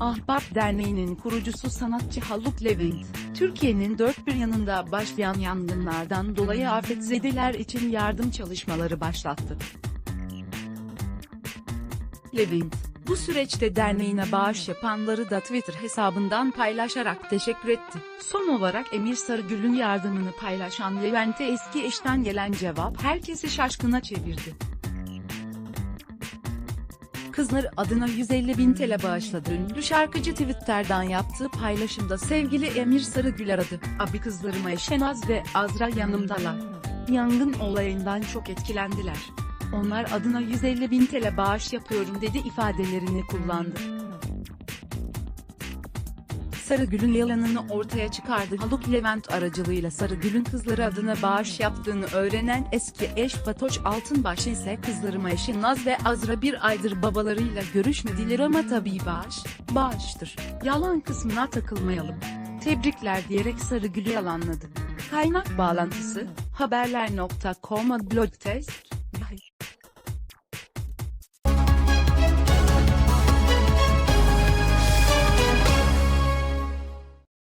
Ahbap Derneği'nin kurucusu sanatçı Haluk Levent, Türkiye'nin dört bir yanında başlayan yangınlardan dolayı afetzedeler için yardım çalışmaları başlattı. Levent, bu süreçte derneğine bağış yapanları da Twitter hesabından paylaşarak teşekkür etti. Son olarak Emir Sarıgül'ün yardımını paylaşan Levent'e eski eşten gelen cevap herkesi şaşkına çevirdi. Kızları adına 150 bin TL bağışladı. Ünlü şarkıcı Twitter'dan yaptığı paylaşımda sevgili Emir Sarıgül aradı. Abi kızlarıma Eşenaz ve Azra yanımdalar. Yangın olayından çok etkilendiler. Onlar adına 150 bin TL bağış yapıyorum dedi ifadelerini kullandı. Sarıgül'ün yalanını ortaya çıkardı. Haluk Levent aracılığıyla Sarıgül'ün kızları adına bağış yaptığını öğrenen eski eş Fatoş Altınbaş ise kızlarıma eşi Naz ve Azra bir aydır babalarıyla görüşmediler ama tabii bağış, bağıştır. Yalan kısmına takılmayalım. Tebrikler diyerek Sarıgül'ü yalanladı. Kaynak bağlantısı, haberler.com blog test,